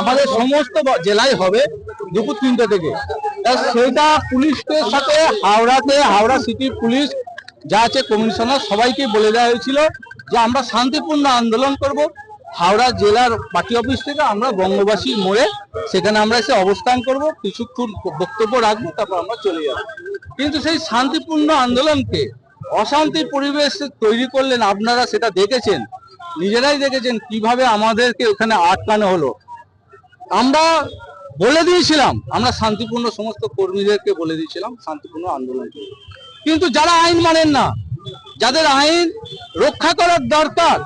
আমাদের সমস্ত জেলায় হবে দুপুর তিনটে থেকে। সেটা পুলিশের সাথে, হাওড়াতে, হাওড়া সিটির পুলিশ, যা আছে কমিশনার সবাইকে বলে দেওয়া হয়েছিল যে আমরা শান্তিপূর্ণ আন্দোলন করব। হাওড়া জেলার পার্টি অফিস থেকে আমরা বঙ্গবাসী মোড়ে সেখানে আমরা এসে অবস্থান করব, কিছুক্ষণ বক্তব্য রাখব, তারপর আমরা চলে যাব। কিন্তু সেই শান্তিপূর্ণ আন্দোলনকে অশান্তির পরিবেশ তৈরি করলেন আপনারা, সেটা দেখেছেন। নিজেরাই দেখেছেন কীভাবে আমাদেরকে ওখানে আটকানো হলো। আমরা বলে দিয়েছিলাম, আমরা শান্তিপূর্ণ সমস্ত কর্মীদেরকে বলে দিয়েছিলাম, শান্তিপূর্ণ আন্দোলন কিন্তু যারা আইন মানেন না, যাদের আইন রক্ষা করার দরকার,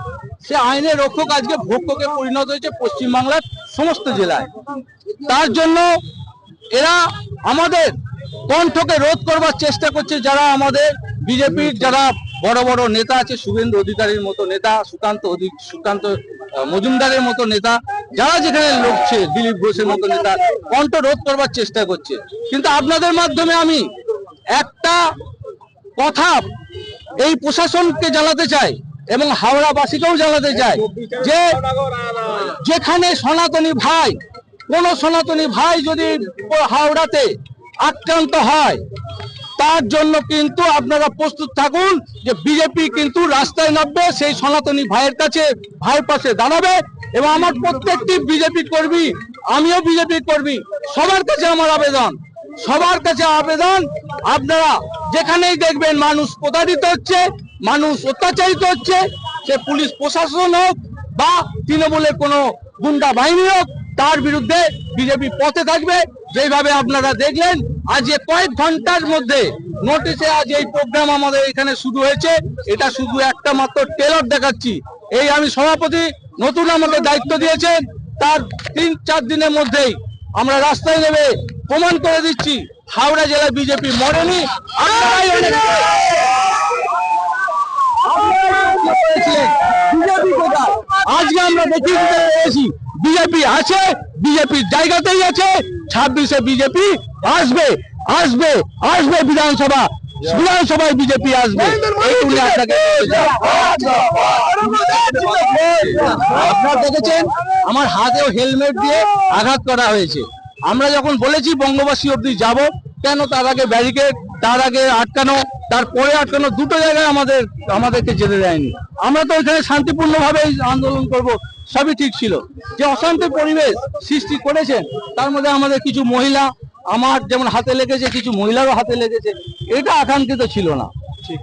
সে আইনের রক্ষক আজকে ভক্ষকে পরিণত হয়েছে পশ্চিমবাংলার সমস্ত জেলায়। তার জন্য এরা আমাদের কণ্ঠকে রোধ করবার চেষ্টা করছে, যারা আমাদের বিজেপির, যারা বড় বড় নেতা আছে, শুভেন্দু অধিকারীর মতো নেতা, সুকান্ত অধি- সুকান্ত মজুমদারের মতো নেতা, যারা যেখানে লড়ছে, দিলীপ ঘোষের মতো নেতা কণ্ঠ রোধ করবার চেষ্টা করছে। কিন্তু আপনাদের মাধ্যমে আমি একটা কথা এই প্রশাসনকে জানাতে চাই এবং হাওড়াবাসীকেও জানাতে চাই যে যেখানে সনাতনী ভাই, কোন সনাতনী ভাই যদি হাওড়াতে আক্রান্ত হয় তার জন্য কিন্তু আপনারা প্রস্তুত থাকুন যে বিজেপি কিন্তু রাস্তায় নামবে, সেই সনাতনী ভাইয়ের কাছে ভাইয়ের পাশে দাঁড়াবে এবং আমার প্রত্যেকটি বিজেপি কর্মী, আমিও বিজেপি কর্মী, সবার কাছে আমার আবেদন, সবার কাছে আবেদন। আপনারা যেখানেই দেখবেন মানুষ প্রতারিত হচ্ছে, মানুষ অত্যাচারিত হচ্ছে, সে পুলিশ প্রশাসন হোক বা তৃণমূলের কোনো গুন্ডা বাহিনী হোক, তার বিরুদ্ধে বিজেপি পথে থাকবে। যেভাবে আপনারা দেখলেন আজ কয়েক ঘণ্টার মধ্যে নোটিশে আজ এই প্রোগ্রাম আমাদের এখানে শুরু হয়েছে। এটা শুধু একটা মাত্র টেলর দেখাচ্ছি। এই আমি সভাপতি নতুন আমাকে দায়িত্ব দিয়েছেন। তার তিন চার দিনের মধ্যেই আমরা রাস্তায় নেমে প্রমাণ করে দিচ্ছি হাওড়া জেলা বিজেপি মরেনি আজকে আমরা দেখিয়ে দিতে পেরেছি বিজেপি আছে বিজেপির জায়গাতেই আছে, ছাব্বিশে বিজেপি আসবে আসবে আসবে বিধানসভা, বিধানসভায় বিজেপি আসবে। আপনারা দেখেছেন, আমার হাতেও হেলমেট দিয়ে আঘাত করা হয়েছে। আমরা যখন বলেছি বঙ্গবাসী অব্দি যাব, কেন তার আগে ব্যারিকেড তার আগে আটকানো তারপরে আটকানো দুটো জায়গায় আমাদের, আমাদেরকে যেতে দেয়নি। আমরা তো ওইখানে শান্তিপূর্ণভাবেই আন্দোলন করব, সবই ঠিক ছিল। যে অশান্তি পরিবেশ সৃষ্টি করেছেন, তার মধ্যে আমাদের কিছু মহিলা, আমার যেমন হাতে লেগেছে, কিছু মহিলারও হাতে লেগেছে, এটা আকাঙ্ক্ষিত ছিল না। ঠিক।